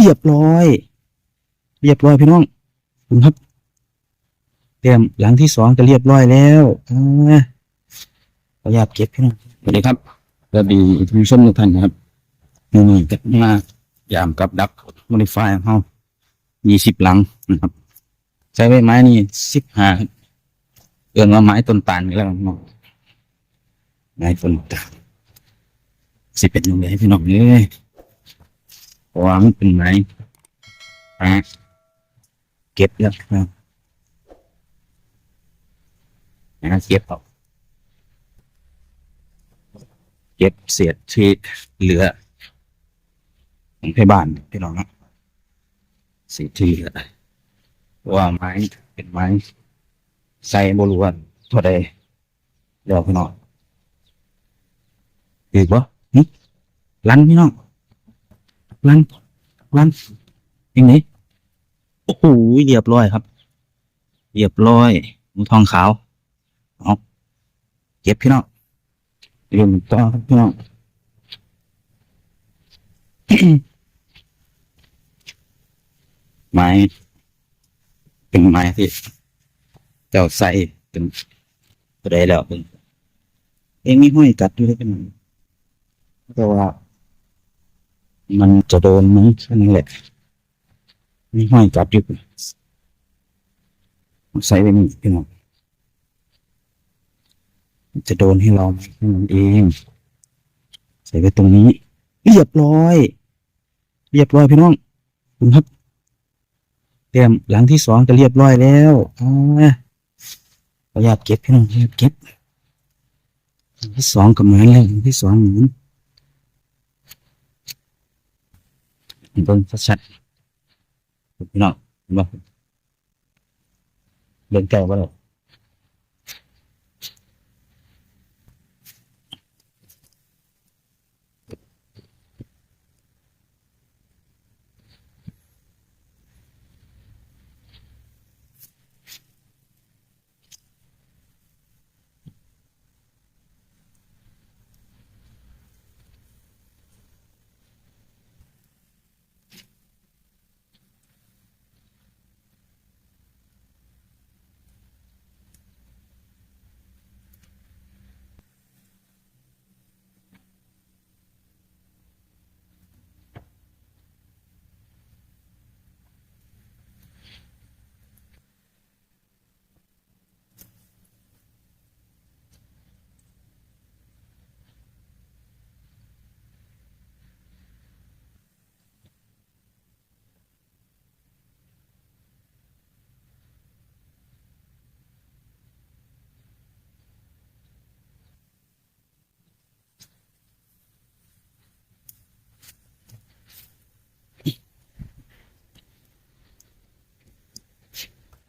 เรียบร้อย เรียบร้อยพี่น้องคุณครับเตรียมหลังที่สองจะเรียบร้อยแล้วอ่าขออนุญาตเก็บพี่น้องสวัสดีครับสวัสดีท่านผู้ชมทุกท่านครับนี่นี่ก็มายามกับดักโมดิฟายของเรายี่สิบหลังนะครับ ใช้ใบไม้นี่สิบห้าเอื้อนว่าไม้ต้นตาลนี่แล้วเนาะไม้ต้นตาลสิเป็นยังไงพี่น้องเลย เพราะว่ามันเป็นไม้อะเก็บแล้วครับนะเก็บเอาเก็บเศษที่เหลือของที่บ้านพี่น้องนะเศษที่เหลือเพราะว่าไม้เป็นไม้ใส่บรัวาเท่าใดเดี๋ยวพี่น้องอีกบ่ลันพี่น้อง ลันลันยังไงโอ้โหเรียบร้อยครับเรียบร้อยหมูทองขาวเอาเก็บพี่น้องเรียนต่อครับพี่น้องไม้เป็นไม้ที่เจ้าใส่เป็นตัวใดแล้วเป็นเองมีห้อยกัดอยู่ได้เป็นแต่ว่า มันจะโดนมั้งแค่นั้นแหละมีห้อยกัดอยู่ใส่ไปนี่พี่น้องจะโดนให้เราไหมแค่นั้นเอง ใส่ไปตรงนี้ เรียบร้อย เรียบร้อยพี่น้องคุณครับเตรียมหลังที่สองจะเรียบร้อยแล้วอ่าขออนุญาตเก็บพี่น้องขออนุญาตเก็บหลังที่สองกับเหมือนเลยหลังที่สองเหมือน เห็นต้นชัดๆพี่น้องเห็นบ่เดินแกลบ่หรอ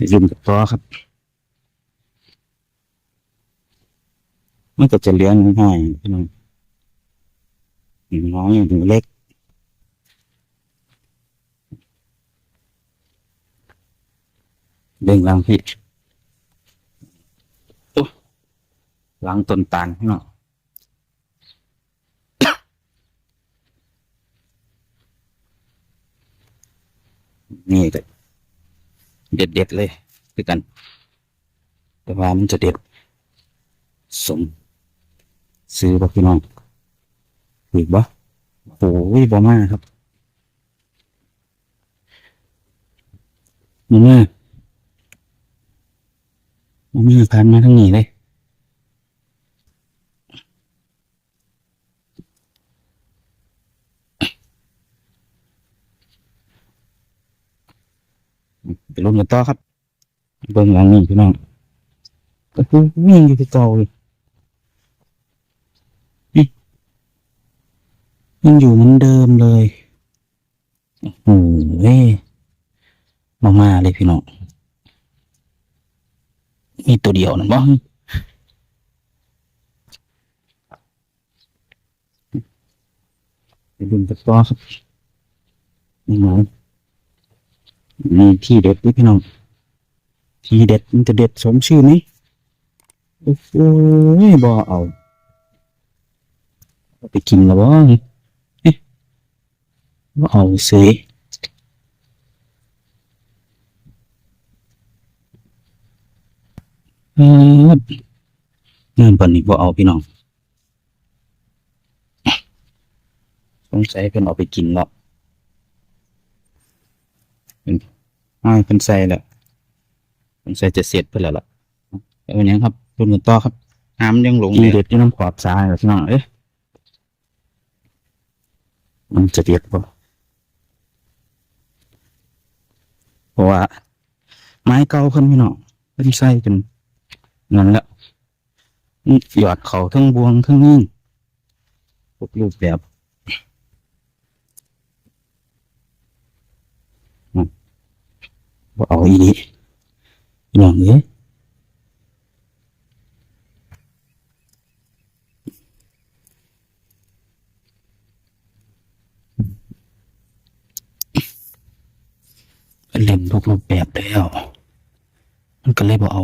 ยืมกับตัวครับ มันก็จะเลี้ยงง่ายๆพี่น้องหนึ่งน้อยหนึ่งเล็กเด้งลังพี่โอ้ลังต้นตาลพี่น้องนี่ก็ เด็ดเด็ดเลยคือกัน แต่ว่ามันจะเด็ด สม ซื้อบ่พี่น้องอีกบ่โอ้ยบ่มาครับมามามามาผ่านมาทั้งนี้เลย ไป ลุ้นกันต่อครับ เบิ่งหลังนี่พี่น้องก็คือวิ่งอยู่ที่เก่าเลยนี่ยังอยู่เหมือนเดิมเลยโอ้โหเว้ยมามาเลยพี่น้อง มีตัวเดียวนั่นบ้างไปลุ้นกันต่อครับนี่หนู นี่ที่เด็ดนี่พี่น้อง ที่เด็ดมันจะเด็ดสมชื่อไหมโอ้โหบ่เอา ไปกินแล้วบ่เอ๊ะบ่เอาสิเออเงินปันนี้บ่เอาพี่น้องสงสัยเพิ่นเอาไปกินแล้ว อ้ายเพิ่นใส่แล้วสงสัยจะเสร็จเพิ่นแล้วล่ะเอาอย่างครับรุ่นกันต่อครับน้ำยังหลงเด็ดอยู่น้ำขอบสายแล้วพี่น้องเอ๊ะมันจะเด็ดบ่เพราะว่า ไม้เก่าเพิ่นพี่น้องเพิ่นใส่จนนั่นแหละหยอดเขาทั้งบวงทั้งนี่ทุกรูปแบบอืม บ่เอาอีนี้น้องเอ้ยเล่นทุกรูปแบบแล้ว มันก็เลยบ่เอา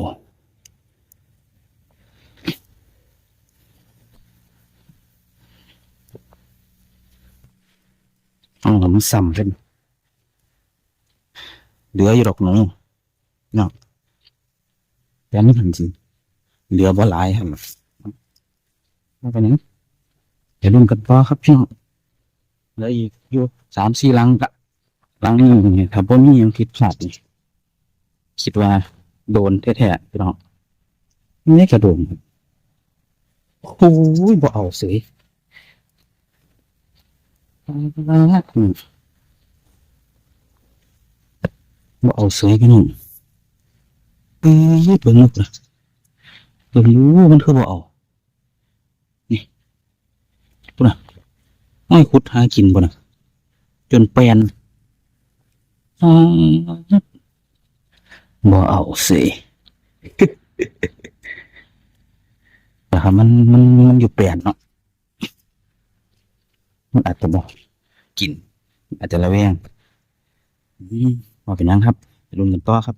อ๋อมันซ้ำเป็น เหลืออยู่ดอกหนูเนาะแต่ไม่ทันจริงเหลือบ่หลายครับมาไปหนึ่งเดี๋ยวรุ่นกันต่อครับพี่น้องเหลืออีกอยู่สามสี่ลังกะลังนี้ถ้าบ่มียังผิดพลาดนี่คิดว่าโดนแท้ๆพี่น้องไม่กระโดนโอ้ยบ่เอาเสยอืม บ่เอาเสยพี่น้องเอ้ยเบิ่งนึกนะเบิ่งรู้มันคือบ่เอา นี่ปุ่นน่ะอ้อยขุดหากินปุ่นนะจนแปลนบ่เอาสยแต่ครับมันมันมันอยู่แปลนเนาะ มันอาจจะบอกกิน อาจจะระแวงอืม ว่าเป็นยังครับไปรุนกันต่อครับ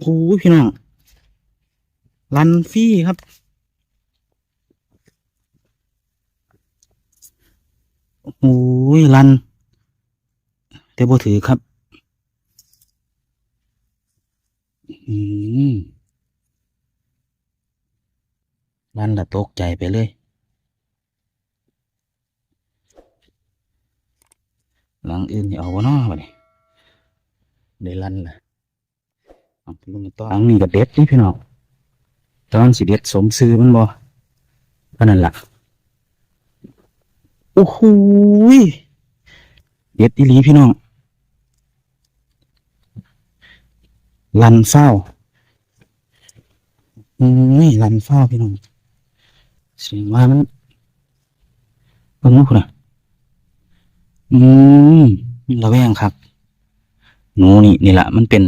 โอ้ยพี่น้องลันฟี่ครับโอ้ยลันแต่บ่ถือครับ อืมลันละตกใจไปเลย หลังอื่นนี่เอาวะเนาะบัดนี้ ได้ลั่นล่ะเอาไปลงกันต่องนี้ก็เด็ดนี่พี่น้องตอนสิเด็ดสมซื้อมันบ่ก็นั่นล่ะโอ้โหยเด็ดอีหลีพี่น้องลันเฝ้าอืมลันเฝ้าพี่น้องเสียงว่ามันเบิ่งมาพุ่นน่ะอืมระแวงครับ หนูนี่นี่แหละมันเป็น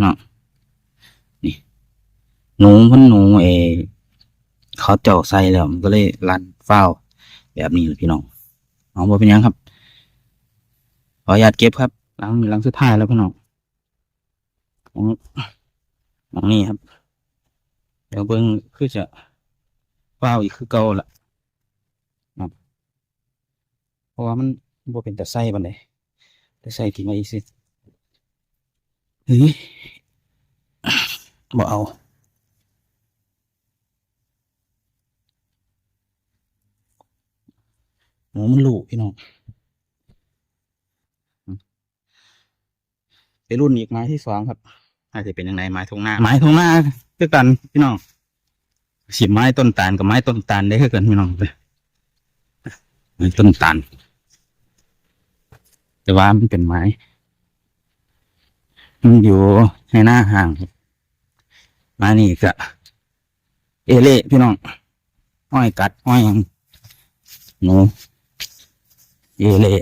เนาะนี่ หนูมันหนูเอเขาเจาะใส่แล้วมันก็เลยรันเฝ้า แบบนี้เลยพี่น้องเอาบ่เป็นยังครับขออนุญาตเก็บครับหลังหลังสุดท้ายแล้วพี่น้องของของนี่ครับ เดี๋ยวเบิ้งคือจะเฝ้าอีกคือเก่าละเพราะว่ามันบ่เป็นแต่ไส้บันได แต่ไส้ที่มาอีกสิเฮ้ยบ่เอาหมูมันลูกพี่น้องอืมไปรุ่นอีกไม้ที่สองครับอาจจะเป็นยังไงไม้ทงหน้า ไม้ทงหน้าคือกันพี่น้องสิไม้ต้นตาลกับไม้ต้นตาลได้คือกันพี่น้องเลยไม้ต้นตาล แต่ว่ามันเป็นไม้มันอยู่ในหน้าห่างครับไม้นี่ก็เอเล่พี่น้องอ้อยกัดอ้อยหยังหนูเอเล่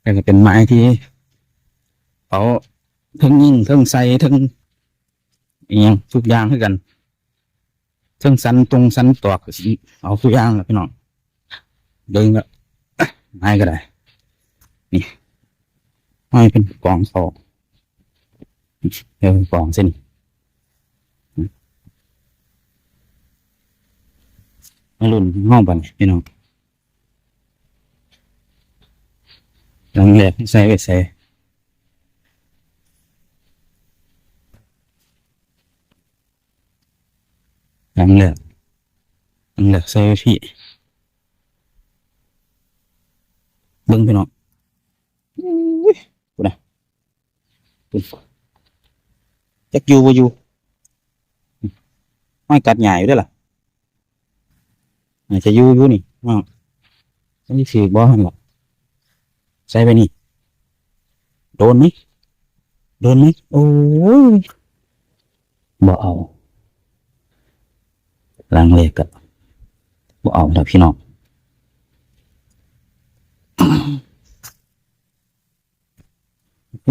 แต่ก็เป็นไม้ที่เขาทั้งยิ่งทั้งใสทั้งอหยังทุกอย่างให้กันทั้งสันตรงสันตอกสิเอาทุกอย่างแหละพี่น้องเดินก็ไม้ก็ได้ นี่ห้อยเป็นกองสองเดี๋ยวเป็นกองเส้นมาลุ่นห้องบันพี่น้องหลังแรกใส่ไปใส่หลังแรกหลังแรกใส่ไว้พี่เบิ้งพี่น้องอุ้ยกูนะกู จักอยู่บ่อยู่ไม่กัดใหญ่อยู่ด้วยล่ะอาจจะอยู่อยู่นี่อ้าวอันนี้ถือบ่หันหรอกใส่ไปนี่ โดนไหมโดนไหมโอ้ยบ่เอาลังเลกอะบ่เอาแล้วพี่น้อง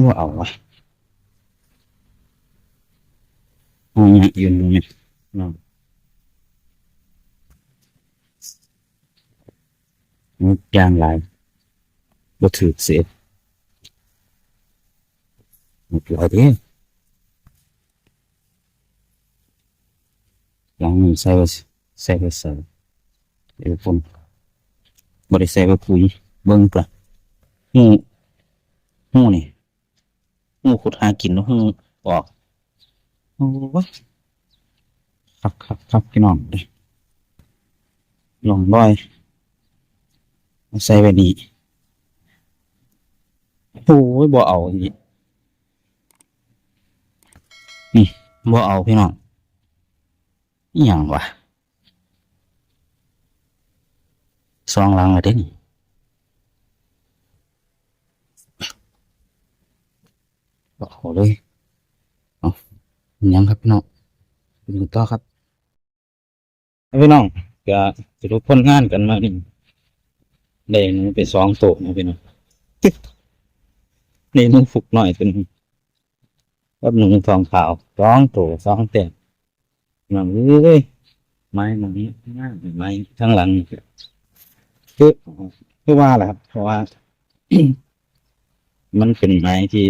บ่เอาไวะเอาเนี่ยยืนดูเนี่ยน้องมันยางหลายบ่ถือเสียหมดเลยเด้ยางนี้ใส่ไว้ใส่ไว้ใส่เดี๋ยวผมบ่ได้ใส่ไว้ปุ๋ยเบิ่งปะหูหูนี่หูขุดหากินเนาะหูออก โอ้ยครับครับครับพี่น้องเด้ลองร้อยใส่ไว้นี่โอ้ยบ่เอาอีกบ่เอาพี่น้องอย่างวะซองหลังเลยเด้นี่บ่เอาเลย ยังครับพี่น้องเป็นต่อครับพี่น้องก็จะรู้ผลงานกันมานี่ได้นูไปสองโตะนะพี่น้องนี่หนูฝึกหน่อยเป็นกับหนึ่งทองขาวสองโตสองเต็มมันเอ้ยไม้มันนี้ง่ายไม้ทั้งหลังคือคือว่าแหละครับ เพราะว่า มันเป็นไม้ที่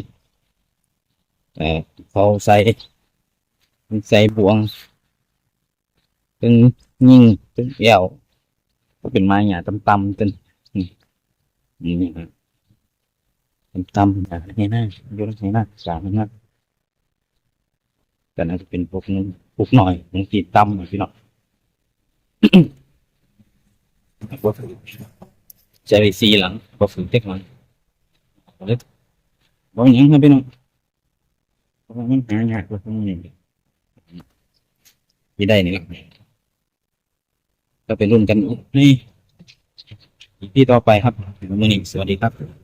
เออเขาใส่ ใส่บวงเป็นยิ่งเป็นเอวก็เป็นไม้หยาต่ำๆเป็นนี่นี่ครับต่ำๆแบบนี้นะอยุ่งนี้นะสามนะก็น่าจะเป็นพวกนึงพวกหน่อยบางทีต่ำหน่อยพี่น้องว่าฝึกใจไปซีหลังว่าฝึกเต็กมันเล็กบอกยังครับพี่น้องว่ามันหายากกว่าพวกนี้ ที่ได้นี่แหละก็ไปรุ่นกันนี่ที่ต่อไปครับวันนี้สวัสดีครับ